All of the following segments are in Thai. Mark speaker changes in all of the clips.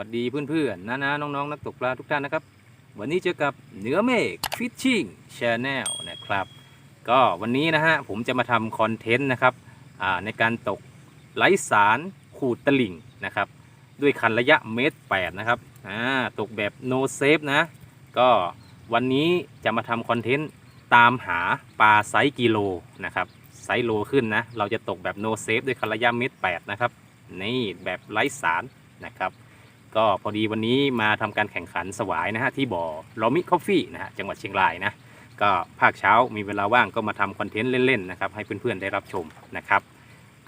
Speaker 1: สวัสดีเพื่อนๆน้าๆน้องๆนักตกปลาทุกท่านนะครับ วันนี้เจอกับเหนือเมฆฟิชชิ่งชาแนลนะครับ ก็วันนี้นะฮะผมจะมาทำคอนเทนต์นะครับในการตกไร้สารขูดตะลิ่งนะครับ ด้วยคันระยะเมตรแปดนะครับตกแบบโนเซฟนะ ก็วันนี้จะมาทำคอนเทนต์ตามหาปลาไซส์กิโลนะครับไซส์โลขึ้นนะ เราจะตกแบบโนเซฟด้วยคันระยะเมตรแปดนะครับนี่แบบไร้สารนะครับ ก็พอดีวันนี้มาทำการแข่งขันสวายนะฮะที่บ่อลอมิคอฟฟี่นะฮะจังหวัดเชียงรายนะก็ภาคเช้ามีเวลาว่างก็มาทำคอนเทนต์เล่นๆนะครับให้เพื่อนๆได้รับชมนะครับ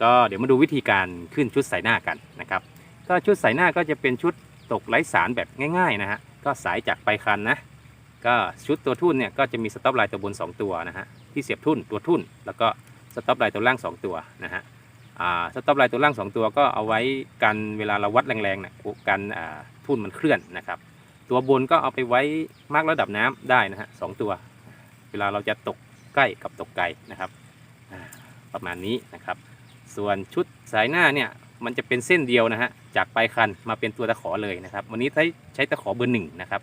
Speaker 1: ก็เดี๋ยวมาดูวิธีการขึ้นชุดใส่หน้ากันนะครับก็ชุดใส่หน้าก็จะเป็นชุดตกไร้สารแบบง่ายๆนะฮะก็สายจากไปคันนะก็ชุดตัวทุ่นเนี่ยก็จะมีสต็อปไลน์ตัวบน 2 ตัวนะฮะที่เสียบทุ่นตัวทุ่น แล้วก็สต็อปไลน์ตัวล่าง 2 ตัวนะฮะ สต็อปไลน์ตัวล่าง 2 ตัวก็เอาไว้กันเวลาเราวัดแรงๆเนี่ยกันอ่าทุ่นมันเคลื่อนนะครับ ตัวบนก็เอาไปไว้มากระดับน้ำได้นะฮะสองตัว เวลาเราจะตกใกล้กับตกไกลนะครับประมาณนี้นะครับ ส่วนชุดสายหน้าเนี่ยมันจะเป็นเส้นเดียวนะฮะจากปลายคันมาเป็นตัวตะขอเลยนะครับ วันนี้ใช้ใช้ตะขอเบอร์หนึ่งนะครับ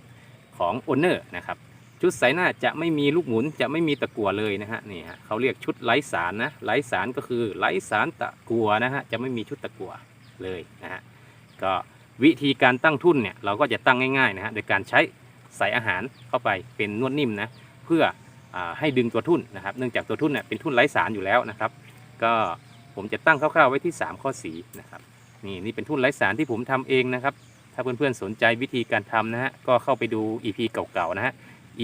Speaker 1: ของโอเนอร์นะครับ ชุดสายหน้าจะไม่มีลูกหมุนจะไม่มีตะกั่วเลยนะฮะนี่ฮะเขาเรียกชุดไร้สารนะไร้สารก็คือไร้สารตะกั่วนะฮะจะไม่มีชุดตะกั่วเลยนะฮะก็วิธีการตั้งทุ่นเนี่ยเราก็จะตั้งง่ายๆนะฮะโดยการใช้ใส่อาหารเข้าไปเป็นนวดนิ่มนะเพื่ออให้ดึงตัวทุ่นนะครับ เนื่องจากตัวทุ่นเนี่ยเป็นทุ่นไร้สารอยู่แล้วนะครับ ก็ผมจะตั้งคร่าวๆไว้ที่ 3 ข้อสีนะครับนี่นี่เป็นทุ่นไร้สารที่ผมทำเองนะครับ ถ้าเพื่อนๆสนใจวิธีการทำนะฮะก็เข้าไปดู EP เก่าๆนะฮะ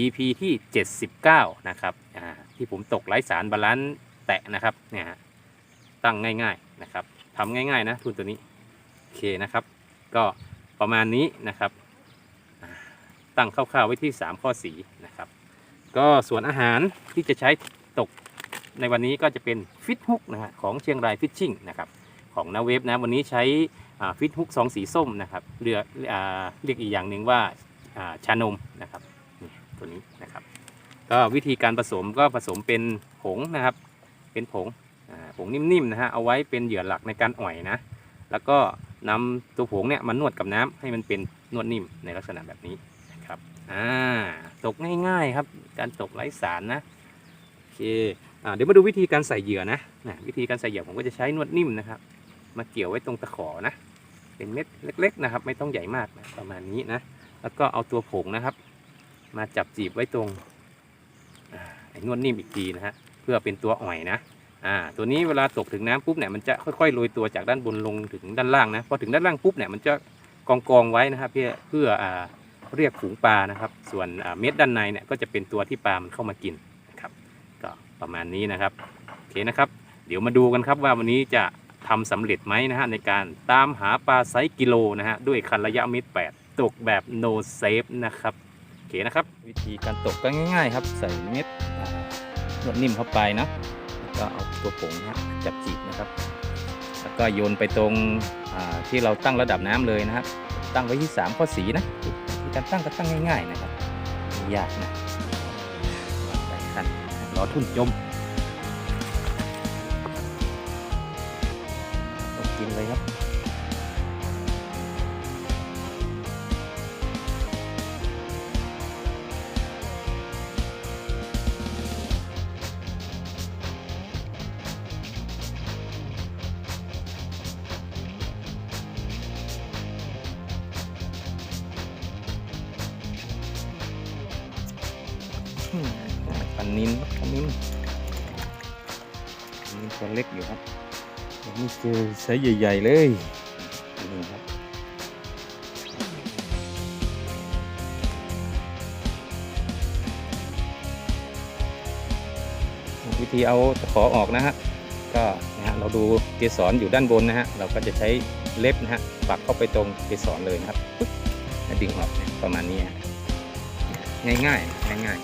Speaker 1: EP ที่ 79 นะครับที่ผมตกไร้สารบาลานซ์แตะนะครับเนี่ยตั้งง่ายๆนะครับทำง่ายๆนะทุนตัวนี้โอเคนะครับ ก็ประมาณนี้นะครับ ตั้งคร่าวๆไว้ที่ 3 ข้อสีนะครับ ก็ส่วนอาหารที่จะใช้ตกในวันนี้ก็จะเป็นฟิตฮุกนะฮะของเชียงรายฟิชชิ่งนะครับของนาเวฟนะวันนี้ใช้ฟิตฮุกสองสีส้มนะครับเรียกอ่าเรียกอีกอย่างหนึ่งว่าอ่าชานมนะครับ ตัวนี้นะครับ ก็วิธีการผสมก็ผสมเป็นผงนะครับ เป็นผงผงนิ่มๆนะฮะเอาไว้เป็นเหยื่อหลักในการอ่อยนะ แล้วก็นำตัวผงเนี่ยมานวดกับน้ำให้มันเป็นนวดนิ่มในลักษณะแบบนี้นะครับอ่าตกง่ายๆครับ การตกไร้สารนะโอเคอ่าเดี๋ยวมาดูวิธีการใส่เหยื่อนะนะวิธีการใส่เหยื่อผมก็จะใช้นวดนิ่มนะครับ มาเกี่ยวไว้ตรงตะขอนะ เป็นเม็ดเล็ก ๆนะครับ ไม่ต้องใหญ่มากนะประมาณนี้นะแล้วก็เอาตัวผงนะครับ มาจับจีบไว้ตรงอ่นวดนิ่มอีกทีนะฮะเพื่อเป็นตัวอ่อยนะอ่าตัวนี้เวลาตกถึงน้ำปุ๊บเนี่ยมันจะค่อยๆโรยตัวจากด้านบนลงถึงด้านล่างนะพอถึงด้านล่างปุ๊บเนี่ยมันจะกองกองไว้นะครับเพื่อเพื่ออ่าเรียกฝูงปลานะครับ ส่วนเม็ดด้านในเนี่ยก็จะเป็นตัวที่ปลามันเข้ามากินนะครับ ก็ประมาณนี้นะครับโอเคนะครับ เดี๋ยวมาดูกันครับว่าวันนี้จะทำสำเร็จไหมนะฮะในการตามหาปลาไซส์กิโลนะฮะด้วยคันระยะเมตรแปดตกแบบ no safe นะครับ คนะครับ วิธีการตกก็ง่าย ๆ ครับ ใส่เม็ดนวดนิ่มเข้าไปนะแล้วก็เอาตัวผงนะจับจีบนะครับ แล้วก็โยนไปตรงที่เราตั้งระดับน้ำเลยนะครับ ตั้งไว้ที่ 3 ข้อสีนะการตั้งก็ตั้งง่าย ๆ นะครับไม่ยากนะวางใส่คันรอทุ่นจมต้องกินเลยครับ ปันนินปันนินปันนินตัวเล็กอยู่ครับยังไม่เจอไซส์ใหญ่ๆเลยนี่ครับวิธีเอาตะขอออกนะฮะก็นะฮะเราดูเกสรอยู่ด้านบนนะฮะเราก็จะใช้เล็บนะฮะปักเข้าไปตรงเกสรเลยนะครับปึ๊บแล้วดึงออกเนี่ยประมาณนี้ฮะง่ายๆง่าย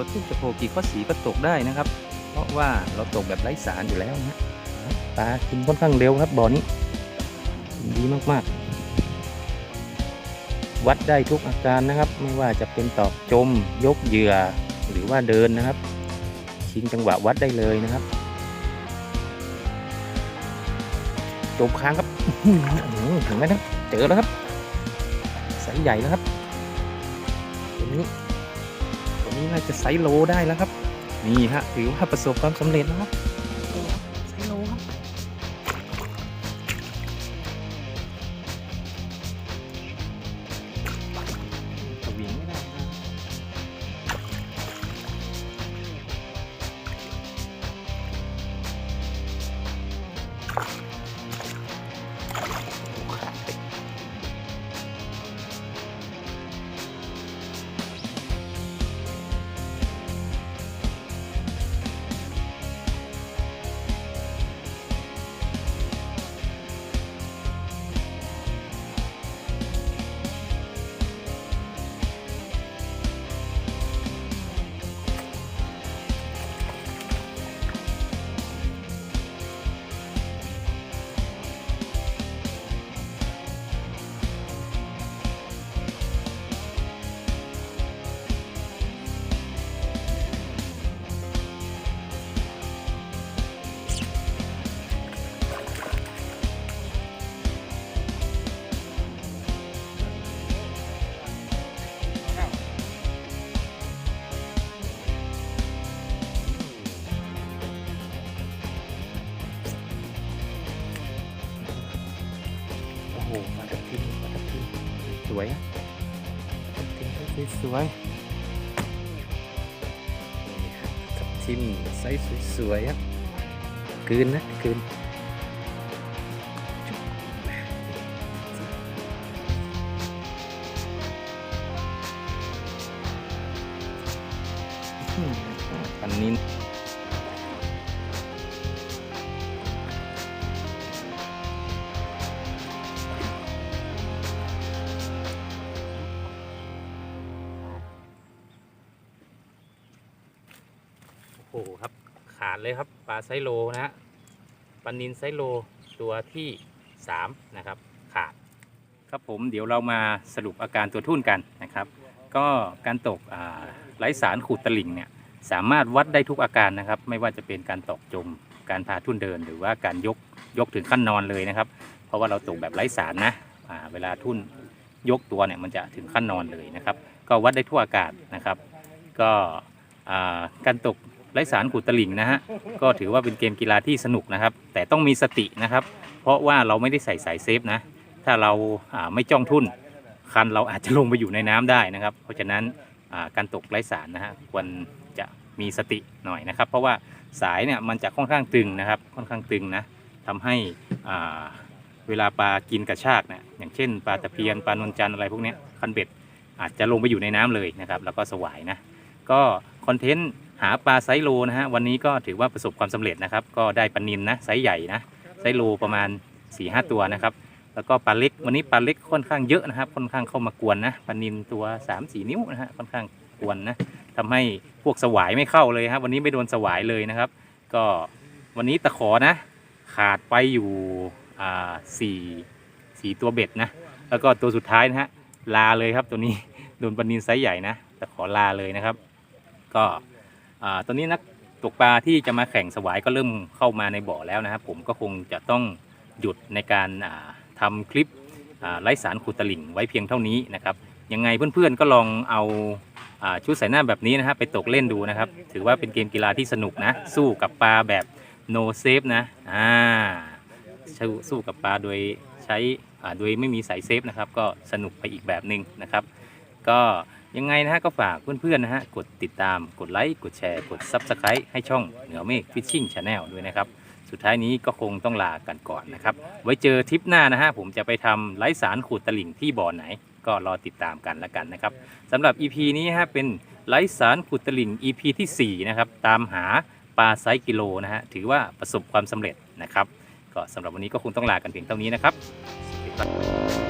Speaker 1: ตัวทุ่งจะโผล่กี่ข้อสีก็ตกได้นะครับ เพราะว่าเราตกแบบไร้สารอยู่แล้วนะฮะปลากินค่อนข้างเร็วครับบ่อนี้ดีมากๆ วัดได้ทุกอาการนะครับ ไม่ว่าจะเป็นตอกจม ยกเหยื่อ หรือว่าเดินนะครับ ชิงจังหวะวัดได้เลยนะครับจมค้างครับเห็นไหมนะครับเจอแล้วครับไซส์ใหญ่แล้วครับตัวนี้ นี้น่าจะไซโลได้แล้วครับ นี่ฮะถือว่าประสบความสำเร็จแล้วครับไซโลครับ สวิงไม่ได้นะโสวยอะทับทิมสวยๆนี่ครับทับทิมไซส์สวยๆครับคืนนะคืนอืมอันนี้ โอ้โหครับ ขาดเลยครับปลาไซโลนะฮะปลานินไซโลตัวที่ 3 นะครับ ขาดครับผมเดี๋ยวเรามาสรุปอาการตัวทุ่นกันนะครับ ก็การตกไร้สารขูดตลิ่งเนี่ยสามารถวัดได้ทุกอาการนะครับ ไม่ว่าจะเป็นการตกจม การพาทุ่นเดิน หรือว่าการยกยกถึงขั้นนอนเลยนะครับ เพราะว่าเราตกแบบไร้สารนะเวลาทุ่นยกตัวเนี่ยมันจะถึงขั้นนอนเลยนะครับ ก็วัดได้ทั่วอากาศนะครับ ก็การตก ไร้สารขูดตลิ่งนะฮะก็ถือว่าเป็นเกมกีฬาที่สนุกนะครับ แต่ต้องมีสตินะครับ เพราะว่าเราไม่ได้ใส่สายเซฟนะ ถ้าเราไม่จ้องทุ่นคันเราอาจจะลงไปอยู่ในน้ำได้นะครับ เพราะฉะนั้นการตกไร้สารนะฮะควรจะมีสติหน่อยนะครับ เพราะว่าสายเนี่ยมันจะค่อนข้างตึงนะครับ ค่อนข้างตึงนะทำให้อ่าเวลาปลากินกระชากเนี่ยอย่างเช่นปลาตะเพียนปลานวลจันอะไรพวกนี้คันเบ็ดอาจจะลงไปอยู่ในน้ำเลยนะครับ แล้วก็สวายนะ ก็คอนเทนต์ หาปลาไซโลนะฮะวันนี้ก็ถือว่าประสบความสำเร็จนะครับ ก็ได้ปลานินนะไซส์ใหญ่นะไซโลประมาณ4ีหตัวนะครับ แล้วก็ปลาเล็กวันนี้ปลาเล็กค่อนข้างเยอะนะครับ ค่อนข้างเข้ามากวนนะปลานินตัว 3 4 นิ้วนะฮะค่อนข้างกวนนะทำให้พวกสวายไม่เข้าเลยครับวันนี้ไม่โดนสวายเลยนะครับ ก็วันนี้ตะขอนะ ขาดไปอยู่อ่าสี่สี่ตัวเบ็ดนะ แล้วก็ตัวสุดท้ายนะฮะลาเลยครับตัวนี้โดนปลานินไซส์ใหญ่นะตะขอลาเลยนะครับ ก็ อ่าตอนนี้นักตกปลาที่จะมาแข่งสวายก็เริ่มเข้ามาในบ่อแล้วนะครับ ผมก็คงจะต้องหยุดในการอ่าทำคลิปอ่าไร้สารขูดตลิ่งไว้เพียงเท่านี้นะครับยังไงเพื่อนๆก็ลองเอาอาชุดใส่หน้าแบบนี้นะฮะไปตกเล่นดูนะครับ ถือว่าเป็นเกมกีฬาที่สนุกนะ สู้กับปลาแบบ no safe นะอ่าสู้สู้กับปลาโดยใช้อ่าโดยไม่มีสายเซฟนะครับ ก็สนุกไปอีกแบบหนึ่งนะครับ ก็ ยังไงนะฮะก็ฝากเพื่อนๆนะฮะกดติดตามกดไลค์กดแชร์กด Subscribe ให้ช่องเหนือเมฆฟิชชิ่งชาแนลด้วยนะครับ สุดท้ายนี้ก็คงต้องลากันก่อนนะครับ ไว้เจอทริปหน้านะฮะผมจะไปทำไร้สารขูดตลิ่งที่บ่อไหน ก็รอติดตามกันล้วกันนะครับสำหรับ EP นี้ฮะเป็นไร้สารขูดตลิ่ง EP ที่ 4 นะครับ ตามหาปลาไซส์กิโลนะฮะถือว่าประสบความสำเร็จนะครับ ก็สำหรับวันนี้ก็คงต้องลากันเพียงเท่านี้นะครับสวัสดีครับ